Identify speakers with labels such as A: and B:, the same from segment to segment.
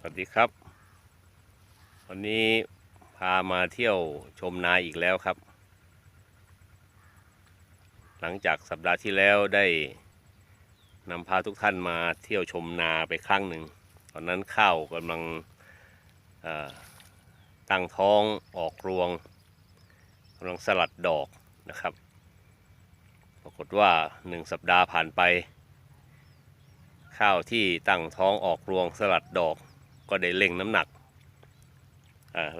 A: สวัสดีครับ วันนี้พามาเที่ยวชมนาอีกแล้วครับ หลังจากสัปดาห์ที่แล้วได้นำพาทุกท่านมาเที่ยวชมนาไปครั้งหนึ่ง ตอนนั้นข้าวกำลังตั้งท้องออกรวงกำลังสลัดดอกนะครับ ปรากฏว่าหนึ่งสัปดาห์ผ่านไปข้าวที่ตั้งท้องออกรวงสลัดดอก ก็ได้เร่งน้ำหนัก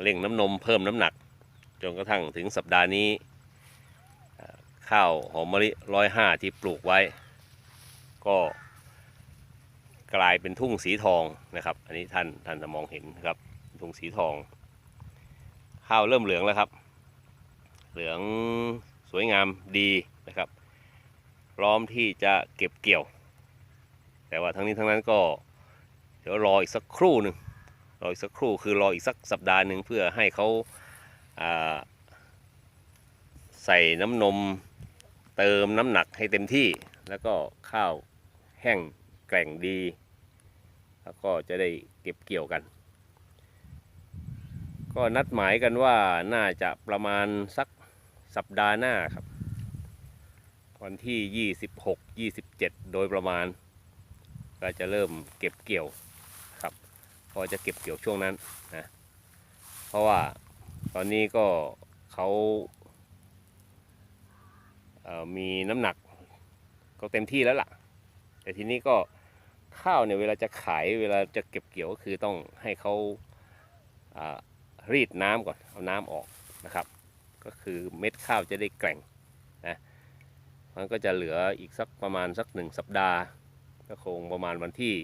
A: เร่งน้ำนมเพิ่มน้ำหนัก จนกระทั่งถึงสัปดาห์นี้ข้าวหอมมะลิร้อยห้าที่ปลูกไว้ ก็กลายเป็นทุ่งสีทองนะครับ อันนี้ท่านท่านจะมองเห็นนะครับทุ่งสีทอง ข้าวเริ่มเหลืองแล้วครับ เหลืองสวยงามดีนะครับพร้อมที่จะเก็บเกี่ยว แต่ว่าทั้งนี้ทั้งนั้นก็ ดี๋ยวรออีกสักครู่หนึ่งรออีกสักครู่คือรออีกสักสัปดาห์หนึ่งเพื่อให้เขาาใส่น้ำนมเติมน้ำหนักให้เต็มที่ แล้วก็ข้าวแห้งแกร่งดี แล้วก็จะได้เก็บเกี่ยวกัน ก็นัดหมายกันว่าน่าจะประมาณสักสัปดาห์หน้าครับ วันที่ 26 27 โดยประมาณ ก็จะเริ่มเก็บเกี่ยว อจะเก็บเกี่ยวช่วงนั้นนะเพราะว่าตอนนี้ก็เขาเมีน้ำหนักก็เต็มที่แล้วล่ะ แต่ทีนี้ก็ข้าวเนี่ยเวลาจะขายเวลาจะเก็บเกี่ยวก็คือต้องให้เขาอ่ารีดน้ำก่อน เอาน้ำออกนะครับ ก็คือเม็ดข้าวจะได้แกร่งนะมันก็จะเหลืออีกสักประมาณสักหนึ่งสัปดาห์ก็คงประมาณวันที่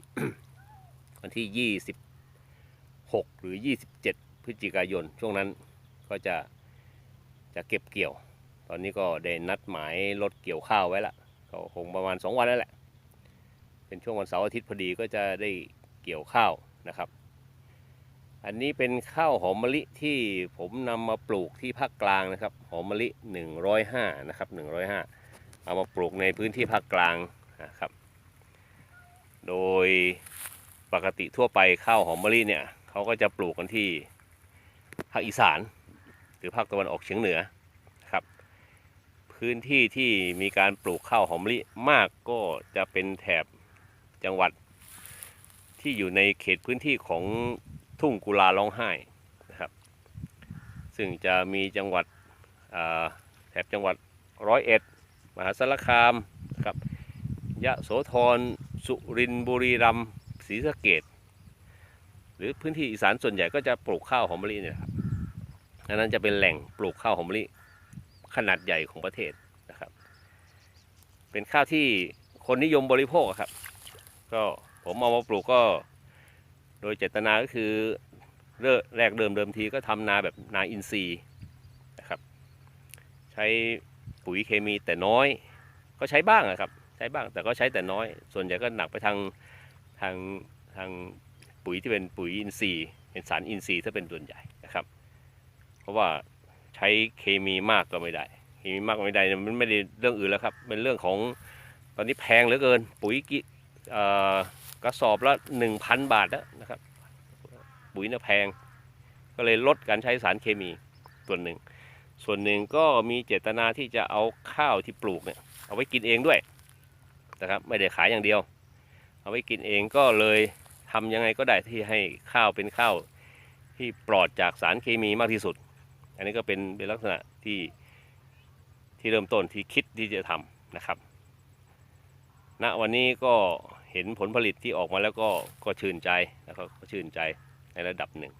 A: วันที่ยี่สิบ 26 หรือ 27 พฤศจิกายน ช่วงนั้นก็จะจะเก็บเกี่ยว ตอนนี้ก็ได้นัดหมายรถเกี่ยวข้าวไว้ละก็คงประมาณ 2 วันแล้วแหละ เป็นช่วงวันเสาร์อาทิตย์พอดีก็จะได้เกี่ยวข้าวนะครับ อันนี้เป็นข้าวหอมมะลิที่ผมนำมาปลูกที่ภาคกลางนะครับ หอมมะลิ 105 นะครับ 105 เอามาปลูกในพื้นที่ภาคกลางนะครับ โดยปกติทั่วไปข้าวหอมมะลิเนี่ย เขาก็จะปลูกกันที่ภาคอีสาน หรือภาคตะวันออกเฉียงเหนือนะครับ พื้นที่ที่มีการปลูกข้าวหอมมะลิมากก็จะเป็นแถบจังหวัดที่อยู่ในเขตพื้นที่ของทุ่งกุลาร้องไห้นะครับ ซึ่งจะมีจังหวัดแถบจังหวัดร้อยเอ็ดมหาสารคามนะครับยะโสธรสุรินทร์บุรีรัมย์ศรีสะเกด หรือพื้นที่อีสานส่วนใหญ่ก็จะปลูกข้าวหอมมะลิเนี่ยครับอันนั้นจะเป็นแหล่งปลูกข้าวหอมมะลิขนาดใหญ่ของประเทศนะครับ เป็นข้าวที่คนนิยมบริโภคครับ ก็ผมเอามาปลูกก็ โดยเจตนาก็คือเริ่มแรกเดิมเดิมทีก็ทำนาแบบนาอินทรีย์นะครับ ใช้ปุ๋ยเคมีแต่น้อย ก็ใช้บ้างอะครับ ใช้บ้างแต่ก็ใช้แต่น้อย ส่วนใหญ่ก็หนักไปทางทางทาง ปุ๋ยที่เป็นปุ๋ยอินทรีย์เป็นสารอินทรีย์ถ้าเป็นส่วนใหญ่นะครับ เพราะว่าใช้เคมีมากก็ไม่ได้เคมีมากก็ไม่ได้มันไม่ได้เรื่องอื่นแล้วครับเป็นเรื่องของตอนนี้แพงเหลือเกิน ปุ๋ยกิกระสอบละหนึ่งพันบาทแล้วนะครับ ปุ๋ยน่ะแพง ก็เลยลดการใช้สารเคมีส่วนหนึ่ง ส่วนหนึ่งก็มีเจตนาที่จะเอาข้าวที่ปลูกเนี่ยเอาไว้กินเองด้วยนะครับไม่ได้ขายอย่างเดียว เอาไว้กินเองก็เลย ทำยังไงก็ได้ที่ให้ข้าวเป็นข้าวที่ปลอดจากสารเคมีมากที่สุด อันนี้ก็เป็นเป็นลักษณะที่ที่เริ่มต้นที่คิดที่จะทำนะครับณวันนี้ก็เห็นผลผลิตที่ออกมาแล้วก็ก็ชื่นใจนะครับก็ชื่นใจในระดับหนึ่ง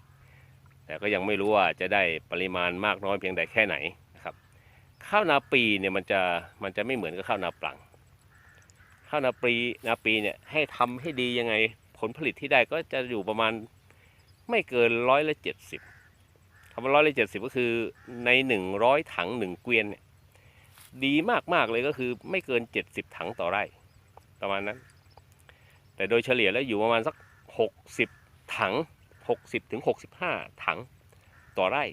A: แต่ก็ยังไม่รู้ว่าจะได้ปริมาณมากน้อยเพียงใดแค่ไหนนะครับข้าวนาปีเนี่ยมันจะมันจะไม่เหมือนกับข้าวนาปลังข้าวนาปีนาปีเนี่ยให้ทำให้ดียังไง ผลผลิตที่ได้ก็จะอยู่ประมาณไม่เกินร้อยละเจ็ดสิบคำว่าร้อยละเจ็ดสิบก็คือในหนึ่งร้อยถังหนึ่งเกวียนเนี่ยดีมากมากๆเลยก็คือไม่เกินเจ็ดสิบถังต่อไร่ ประมาณนั้น แต่โดยเฉลี่ยแล้วอยู่ประมาณสักหกสิบถังหกสิบถึงหกสิบห้าถังต่อไร่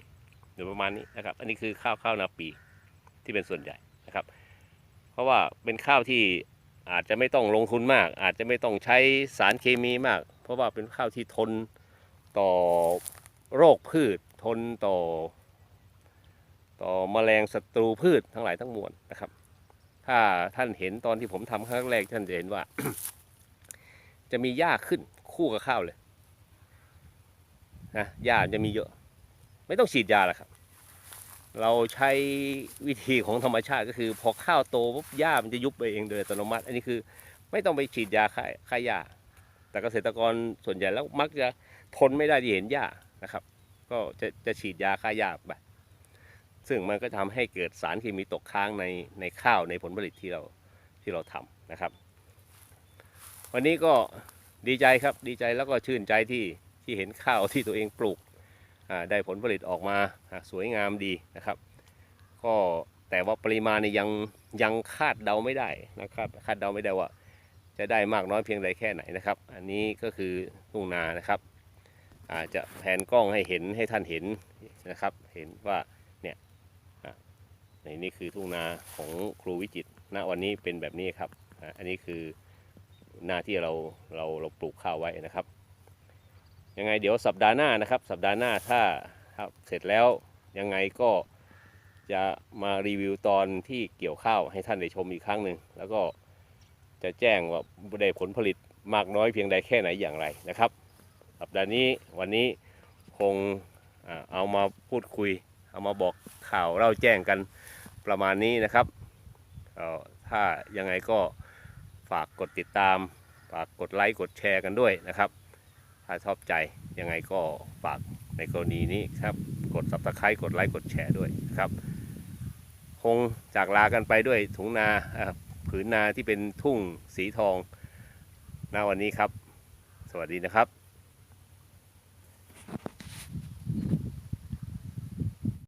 A: อยู่ประมาณนี้นะครับ อันนี้คือข้าวข้าวนาปีที่เป็นส่วนใหญ่นะครับ เพราะว่าเป็นข้าวที่ อาจจะไม่ต้องลงทุนมาก อาจจะไม่ต้องใช้สารเคมีมาก เพราะว่าเป็นข้าวที่ทนต่อโรคพืช ทนต่อ ต่อแมลงศัตรูพืชทั้งหลายทั้งมวลนะครับ ถ้าท่านเห็นตอนที่ผมทำครั้งแรกท่านจะเห็นว่า จะมีหญ้าขึ้นคู่กับข้าวเลยนะหญ้าจะมีเยอะ ไม่ต้องฉีดยาหรอกครับ เราใช้วิธีของธรรมชาติก็คือ พอข้าวโตปุ๊บหญ้ามันจะยุบไปเองโดยอัตโนมัติ อันนี้คือไม่ต้องไปฉีดยาฆ่าฆ่าหญ้า แต่เกษตรกรส่วนใหญ่แล้วมักจะทนไม่ได้ที่เห็นหญ้านะครับ ก็จะจะฉีดยาฆ่าหญ้าไปซึ่งมันก็ทำให้เกิดสารเคมีตกค้างในในข้าวในผลผลิตที่เราที่เราทำนะครับ วันนี้ก็ดีใจครับดีใจแล้วก็ชื่นใจที่ที่เห็นข้าวที่ตัวเองปลูก ได้ผลผลิตออกมาสวยงามดีนะครับ ก็แต่ว่าปริมาณเนี่ยยังยังคาดเดาไม่ได้นะครับคาดเดาไม่ได้ว่า จะได้มากน้อยเพียงใดแค่ไหนนะครับ อันนี้ก็คือทุ่งนานะครับ อาจจะแผนกล้องให้เห็นให้ท่านเห็นนะครับ เห็นว่าเนี่ยในนี่คือทุ่งนาของครูวิจิตณวันนี้เป็นแบบนี้ครับอันนี้คือหน้าที่เราเราเราปลูกข้าวไว้นะครับ ยังไงเดี๋ยวสัปดาห์หน้านะครับ สัปดาห์หน้าถ้าครับเสร็จแล้วยังไงก็จะมารีวิวตอนที่เกี่ยวข้าวให้ท่านได้ชมอีกครั้งหนึ่งแล้วก็จะแจ้งว่าได้ผลผลิตมากน้อยเพียงใดแค่ไหนอย่างไรนะครับ สัปดาห์นี้วันนี้คงเอามาพูดคุย เอามาบอกข่าวเล่าแจ้งกันประมาณนี้นะครับถ้ายังไงก็ฝากกดติดตาม ฝากกดไลค์กดแชร์กันด้วยนะครับ ถ้าชอบใจยังไงก็ฝากในกรณีนี้ครับ กด subscribe กดไลค์กดแชร์ด้วยครับ คงจากลากันไปด้วยถุงนาอ่าผืนนาที่เป็นทุ่งสีทองณวันนี้ครับ สวัสดีนะครับ